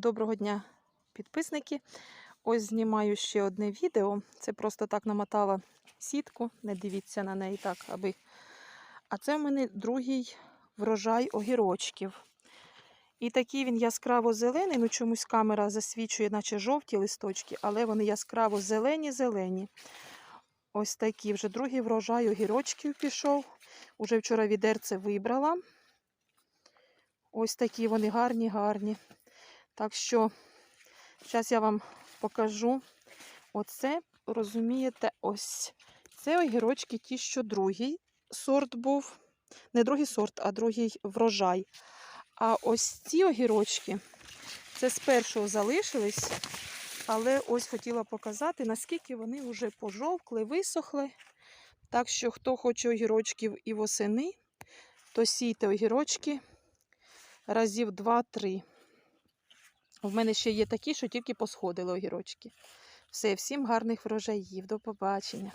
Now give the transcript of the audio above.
Доброго дня, підписники. Ось знімаю ще одне відео. Це просто так намотала сітку. Не дивіться на неї так, аби. А це в мене другий врожай огірочків. І такий він яскраво зелений. Ну чомусь камера засвічує, наче жовті листочки, але вони яскраво зелені-зелені. Ось такі вже другий врожай огірочків пішов. Уже вчора відерце вибрала. Ось такі вони гарні, гарні. Так що, зараз я вам покажу. Оце, розумієте, ось. Це огірочки ті, що другий сорт був. Не другий сорт, а другий врожай. А ось ці огірочки, це з першого залишились. Але ось хотіла показати, наскільки вони вже пожовкли, висохли. Так що, хто хоче огірочків і восени, то сійте огірочки разів 2-3. У мене ще є такі, що тільки посходили огірочки. Все, всім гарних врожаїв. До побачення.